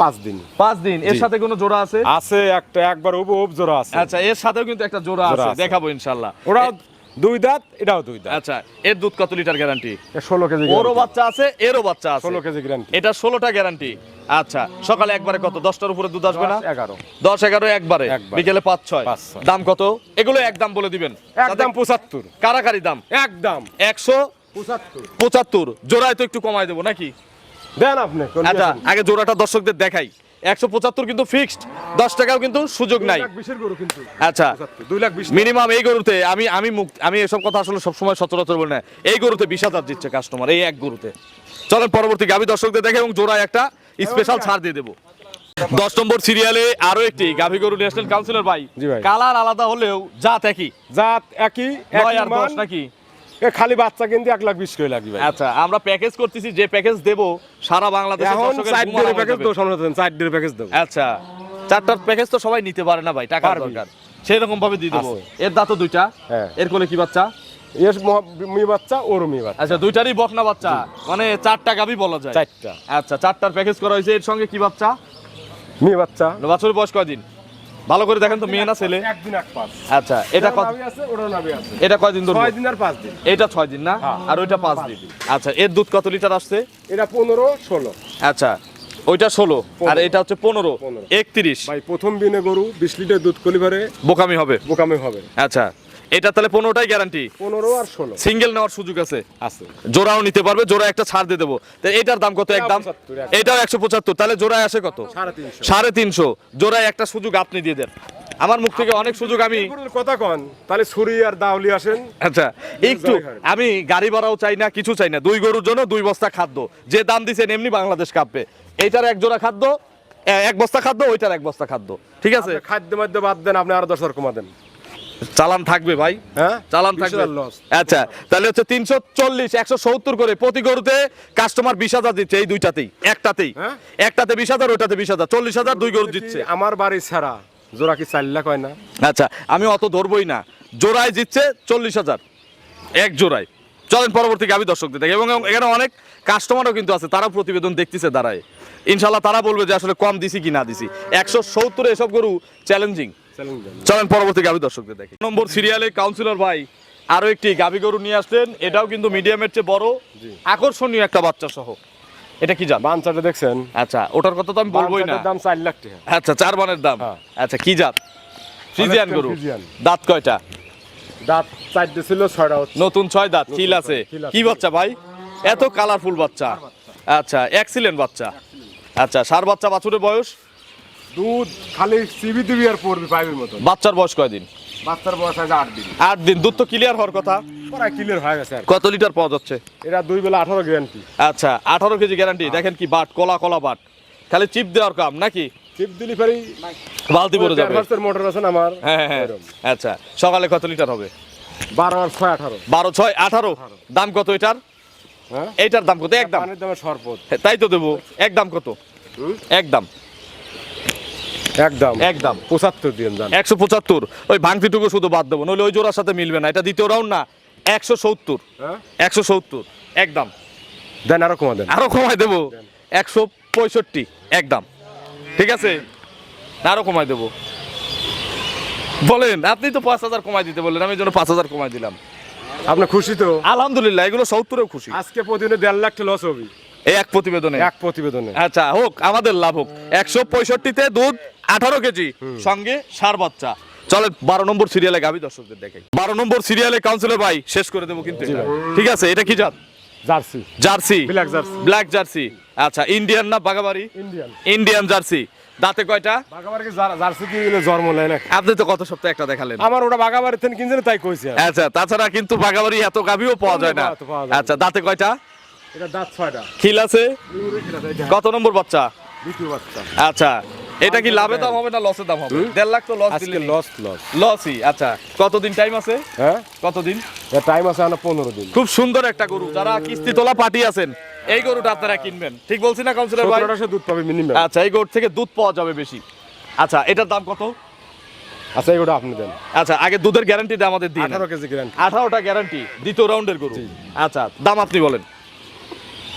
A: পাঁচ দিন।
B: পাঁচ দিন। এর সাথে কোনো জোড়া আছে?
A: আছে একটা একবার উপ উপ জোড়া আছে।
B: আচ্ছা এর সাথেও কিন্তু একটা জোড়া আছে। দেখাবো ইনশাল্লাহ
A: ওরাও দুই দাঁত এটাও দুই দাঁত।
B: আচ্ছা এর দুধ কত লিটার গ্যারান্টি?
A: ষোলো কেজি
B: ওরও বাচ্চা আছে এরও বাচ্চা আছে।
A: ষোলো কেজি গ্যারান্টি।
B: এটা ষোলোটা গ্যারান্টি। আচ্ছা সকালে একবারে কত? দশটার উপরে দুধ আসবে না?
A: এগারো।
B: দশ এগারো একবারে। বিকেলে পাঁচ ছয়। দাম কত? এগুলো একদম বলে দিবেন।
A: একদম পঁচাত্তর।
B: কারাকারি দাম।
A: একদম
B: একশো
A: পঁচাত্তর।
B: জোড়ায় তো একটু কমায় দেবো নাকি?
A: দেন আপনি
B: আচ্ছা আগে জোড়াটা দর্শকদের দেখাই। একশো পঁচাত্তর কিন্তু ফিক্সড দশ টাকাও কিন্তু সুযোগ নাই। আচ্ছা
A: দুই লাখ
B: মিনিমাম এই গরুতে আমি আমি মুখ আমি এসব কথা আসলে সবসময় সচরাচর বলি না। এই গরুতে বিশ হাজার দিচ্ছে কাস্টমার এই এক গরুতে। চলেন পরবর্তী গাভী দর্শকদের দেখে এবং জোড়ায় একটা স্পেশাল ছাড় দিয়ে দেবো। দশ নম্বর সিরিয়ালে আরও একটি গাভী গরু ন্যাশনাল কাউন্সিলর ভাই। কালার আলাদা হলেও জাত একই।
A: জাত একই
B: নয় আর দশ নাকি?
A: খালি বাচ্চা কিন্তু এক লাখ বিশ করে লাগবে ভাই।
B: আচ্ছা আমরা প্যাকেজ করতেছি যে প্যাকেজ দেব সারা বাংলাদেশে
A: এখন চার দিনের প্যাকেজ দেবো সামনে চার দিনের প্যাকেজ দেবো।
B: আচ্ছা চারটার প্যাকেজ তো সবাই নিতে পারে না ভাই টাকার। দরকার। সেই ভাবে দিয়ে দেবো। এর দাঁতও দুইটা
A: হ্যাঁ।
B: এর কোলে কি বাচ্চা?
A: এর মেয়ে বাচ্চা ওর মেয়ে বাচ্চা।
B: আচ্ছা দুইটারই বকনা বাচ্চা। মানে চারটা গাবি বলা যায়।
A: চারটা।
B: আচ্ছা চারটার প্যাকেজ করা হয়েছে। এর সঙ্গে কি বাচ্চা?
A: মেয়ে বাচ্চা।
B: বাছুরের বয়স কয়দিন? ভালো করে দেখেন তো মেয়ে না ছেলে?
A: একদিন এক পাঁচ।
B: আচ্ছা এটা কত
A: আছে ওটাও নাভি আছে।
B: এটা কয়দিন ধরে
A: ছয় দিন আর পাঁচ দিন।
B: এটা ছয় দিন না?
A: হ্যাঁ।
B: আর ওইটা পাঁচ দিন। আচ্ছা এর দুধ কত লিটার আসছে?
A: এটা পনেরো ষোলো।
B: আচ্ছা ওইটা ষোলো। আর এটা হচ্ছে পনেরো।
A: পনেরো।
B: একত্রিশ।
A: ভাই প্রথম দিনে গরু বিশ লিটার দুধ কলিভারে
B: বোকামি হবে।
A: বোকামে হবে।
B: আচ্ছা এটা তাহলে পনেরোটাই গ্যারান্টি
A: পনেরো আর ষোলো।
B: সিঙ্গেল নেওয়ার সুযোগ আছে।
A: আছে।
B: জোড়াও নিতে পারবে জোড়া একটা ছাড় দিয়ে দেবো। এটার দাম কত একদম? এটাও একশো পঁচাত্তর। তাহলে জোড়ায় আসে কত?
A: সাড়ে তিনশো।
B: জোড়ায় একটা সুযোগ আপনি দিয়ে দেন। আমার মুখ থেকে অনেক সুযোগ আমি
A: কথা কন। তাহলে ছুরি আর দাউলি আসেন।
B: আচ্ছা একটু আমি গাড়ি ভাড়াও চাই না কিছু চাই না। দুই গরুর জন্য দুই বস্তা খাদ্য। যে দাম দিছেন এমনি বাংলাদেশ কাঁপবে এইটার এক জোড়া খাদ্য এক বস্তা খাদ্য ওইটার এক বস্তা খাদ্য। ঠিক আছে?
A: খাদ্য মাদ্য বাদ দেন আপনি আরও দশ কমা দেন।
B: চালান থাকবে ভাই।
A: হ্যাঁ?
B: চালান থাকবে। আচ্ছা তাহলে হচ্ছে তিনশো চল্লিশ একশো সত্তর করে প্রতি গরুতে কাস্টমার বিশ হাজার দিচ্ছে এই দুইটাতেই একটাতেই।
A: হ্যাঁ?
B: একটাতে বিশ হাজার ওইটাতে বিশ হাজার চল্লিশ হাজার দুই গরু দিচ্ছে।
A: আমার বাড়ি ছাড়া জোড়া কি চার লাখ হয় না?
B: আচ্ছা আমি অত ধরবই না। জোড়ায় জিতছে চল্লিশ হাজার। এক জোড়ায়। চলেন পরবর্তী গাবি দর্শকদের দেখে। এবং এখানে অনেক কাস্টমারও কিন্তু আছে তারাও প্রতিবেদন দেখতেছে দাঁড়ায়। ইনশাল্লাহ তারা বলবে যে আসলে কম দিছি কি না দিছি। একশো সত্তরে এসব গরু চ্যালেঞ্জিং। চলেন পরবর্তী গাবি দর্শকদের দেখে। নম্বর সিরিয়ালে কাউন্সিলর ভাই আরও একটি গাবি গরু নিয়ে আসলেন। এটাও কিন্তু মিডিয়ামের চেয়ে বড়। আকর্ষণীয় একটা বাচ্চা সহ। এটা কি জান
A: বাঞ্চাটা দেখছেন?
B: আচ্ছা ওটার কথা তো আমি বলবোই না।
A: দাম চার লাখ টাকা।
B: আচ্ছা চার বানের দাম।
A: হ্যাঁ।
B: আচ্ছা কি জাত? ফ্রিজিয়ান গরু। দাঁত কয়টা?
A: দাঁত চারটে ছিল ছয়টা হচ্ছে।
B: নতুন ছয় দাঁত খিল আছে। কি বাচ্চা ভাই? এত কালারফুল বাচ্চা। আচ্ছা এক্সিলেন্ট বাচ্চা। আচ্ছা সার বাচ্চা বাছুরের বয়স?
A: দুধ খালি সিবি দিবি আর পড়বি পাইবের মতো
B: বাচ্চার বয়স কয়দিন?
A: বাচ্চার বয়স আছে আট দিন।
B: আট দিন। দুধ তো ক্লিয়ার হওয়ার কথা।
A: প্রায় ক্লিয়ার হয়ে গেছে
B: কত লিটার পাওয়া যাচ্ছে?
A: এটা দুই বেলা আঠারো গ্যারান্টি
B: আচ্ছা আঠারো কেজি গ্যারান্টি দেখেন কি বাট কলা কলা বাট। খালি চিপ দেওয়ার কাম নাকি?
A: টিপ দিলি পারি
B: বালতি পড়ে যাবে।
A: মোটর আছে আমার?
B: হ্যাঁ হ্যাঁ, হ্যাঁ। আচ্ছা সকালে কত লিটার হবে?
A: বারো আর ছয় আঠারো।
B: বারো ছয় আঠারো? দাম কত এটার?
A: হ্যাঁ?
B: এইটার দাম কত? একদম
A: দামে।
B: তাই তো দেবো। একদম কত? একদম
A: একদম।
B: একদম।
A: পঁচাত্তর দিন
B: একশো পঁচাত্তর। ওই ভাঙতিটুকু শুধু বাদ দেবো নইলে ওই জোড়ার সাথে মিলবে না। এটা দ্বিতীয় রাউন্ড না একশো সত্তর।
A: হ্যাঁ?
B: একশো সত্তর একদম।
A: দেন আরও কমা দেন।
B: আরও কমাই দেবো? একশো পঁয়ষট্টি একদম। ঠিক আছে? আরও কমাই দেবো। বলেন আপনি তো পাঁচ হাজার কমাই দিতে বললেন আমি জন্য পাঁচ হাজার কমাই দিলাম।
A: আপনি খুশি তো?
B: আলহামদুলিল্লাহ এগুলো সত্তরেও খুশি।
A: আজকে প্রতিদিনে দেড় লাখ লস হবে।
B: এক প্রতিবেদনে?
A: এক প্রতিবেদনে।
B: আচ্ছা হোক আমাদের লাভ হোক। একশো পঁয়ষট্টিতে দুধ আঠারো কেজি। সঙ্গে সার বাচ্চা। চলে বারো নম্বর সিরিয়ালে গাবি দর্শকদের দেখে বারো নম্বর সিরিয়ালে কাউন্সিলর ভাই শেষ করে দেবো কিন্তু ঠিক আছে এটা কি জাত?
A: Jersey.
B: Jersey.
A: Black jersey।
B: Black jersey. আচ্ছা ইন্ডিয়ান না বাগাবাড়ি
A: ইন্ডিয়ান
B: ইন্ডিয়ান জার্সি। দাঁতে কয়টা?
A: বাগাবাড়ি জার্সি কি জন্ম নেয় না
B: আপনি তো কত সপ্তাহে একটা দেখালেন।
A: আমার ওটা বাগাবাড়ি থেকে কিনছে তাই কইছে
B: আচ্ছা তাছাড়া কিন্তু বাগাবাড়ি এত গাভিও পাওয়া যায় না। আচ্ছা দাঁতে কয়টা?
A: এটা দাঁত ছয়টা।
B: খিল আছে? কত নম্বর বাচ্চা?
A: দ্বিতীয় বাচ্চা।
B: আচ্ছা এটা কি লাভে দাম হবে না লসের দাম হবে? দেড় লাখ তো লস দিলে
A: লস লস
B: লসই আচ্ছা। কতদিন টাইম আছে?
A: হ্যাঁ?
B: কতদিন?
A: টাইম আছে আমরা পনেরো দিন।
B: খুব সুন্দর একটা গরু। যারা কিস্তি তোলা পার্টি আছেন এই গরুটা আপনারা কিনবেন। ঠিক বলছি না কাউন্সিলর ভাই?
A: দুধ পাবে মিনিমাম
B: আচ্ছা এই গরু থেকে দুধ পাওয়া যাবে বেশি। আচ্ছা এটার দাম কত?
A: আচ্ছা এগুলো আপনি দেন।
B: আচ্ছা আগে দুধের গ্যারান্টিটা আমাদের দিন।
A: আঠারো কেজি গ্যারান্টি
B: আঠারোটা গ্যারান্টি দ্বিতীয় রাউন্ডের গরু। আচ্ছা দাম আপনি বলেন।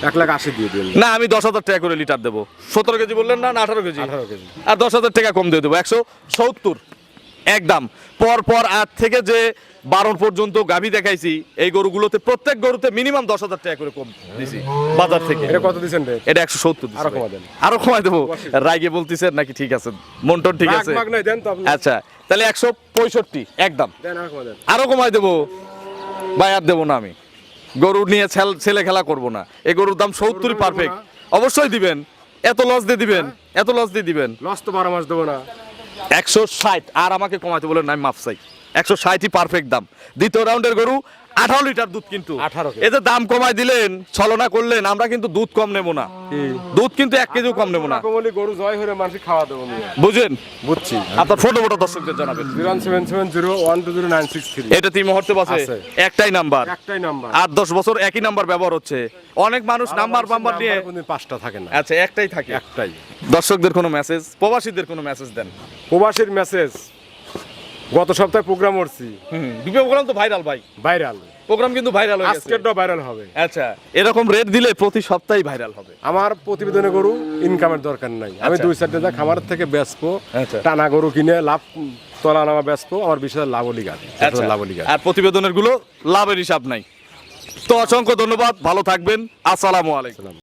A: এক লাখ আশি দিয়ে দিন
B: না আমি দশ হাজার টাকা করে লিটার দেবো। সতেরো কেজি বললেন না না আঠারো কেজি।
A: আঠারো কেজি।
B: আর দশ হাজার টাকা কম দিয়ে দেবো একশো সত্তর। একদম পর পর আট থেকে যে বারো পর্যন্ত গাভী দেখাইছি এই গরুগুলোতে প্রত্যেক গরুতে মিনিমাম দশ হাজার টাকা করে কম দিছি বাজার থেকে।
A: এটা কত দিচ্ছেন
B: এটা একশো সত্তর
A: আরও কমায় দেন।
B: আরও কমাই দেবো। রাইগে বলতেছেন নাকি ঠিক আছে মন্টন ঠিক আছে? আচ্ছা তাহলে একশো পঁয়ষট্টি একদম
A: কমা
B: আরও কমাই দেবো। ভাই আর দেবো না আমি। গরু নিয়ে ছেলে খেলা করব না। এই গরুর দাম সত্তরই পারফেক্ট অবশ্যই দিবেন। এত লস দিয়ে দিবেন। এত লস দিয়ে দিবেন।
A: লস তো বারো মাস দেবো না।
B: একশো ষাট। আর আমাকে কমাতে বলেন আমি মাপ চাই। একশো ষাটই পারফেক্ট দাম। দ্বিতীয় রাউন্ডের গরু আঠারো লিটার দুধ কিন্তু।
A: 18 কেজি।
B: এতে দাম কমাই দিলেন ছলনা করলেন আমরা কিন্তু দুধ কম নেব না। দুধ কিন্তু এক কেজিও কম নেব না।
A: গরু জয় হলে মানুষ খাওয়া দেবো
B: বুঝেন?
A: বুঝছি।
B: আপনার ফটো ফটো দর্শকদের জানাবেন।
A: Zero seven seven zero one two zero nine six three.
B: এটা তিন মুহূর্তে
A: আছে।
B: একটাই নাম্বার।
A: একটাই নাম্বার।
B: আট দশ বছর একই নাম্বার ব্যবহার হচ্ছে। অনেক মানুষ নাম্বার নাম্বার নিয়ে
A: পাঁচটা থাকে না।
B: আচ্ছা একটাই থাকে।
A: একটাই।
B: দর্শকদের কোনো মেসেজ প্রবাসীদের কোনো মেসেজ দেন।
A: প্রবাসীর মেসেজ গত সপ্তাহে প্রোগ্রাম করছি।
B: হুম প্রোগ্রাম তো ভাইরাল ভাই।
A: ভাইরাল
B: প্রোগ্রাম কিন্তু ভাইরাল হয়ে গেছে।
A: আজকেরটা ভাইরাল হবে।
B: আচ্ছা এরকম রেট দিলে প্রতি সপ্তাহে ভাইরাল হবে।
A: আমার প্রতিবেদনে গরু ইনকামের দরকার নাই। আমি
B: আচ্ছা।
A: দুই চারটে যা খামার থেকে বেচবো
B: আচ্ছা।
A: টানা গরু কিনে লাভ তলা নামা বেচবো আমার বিশেষ লাভ লিগার
B: আচ্ছা।
A: লাভ লিগার
B: আর প্রতিবেদনেরগুলো লাভের হিসাব নাই। তো অসংখ্য ধন্যবাদ ভালো থাকবেন। আসসালামু আলাইকুম।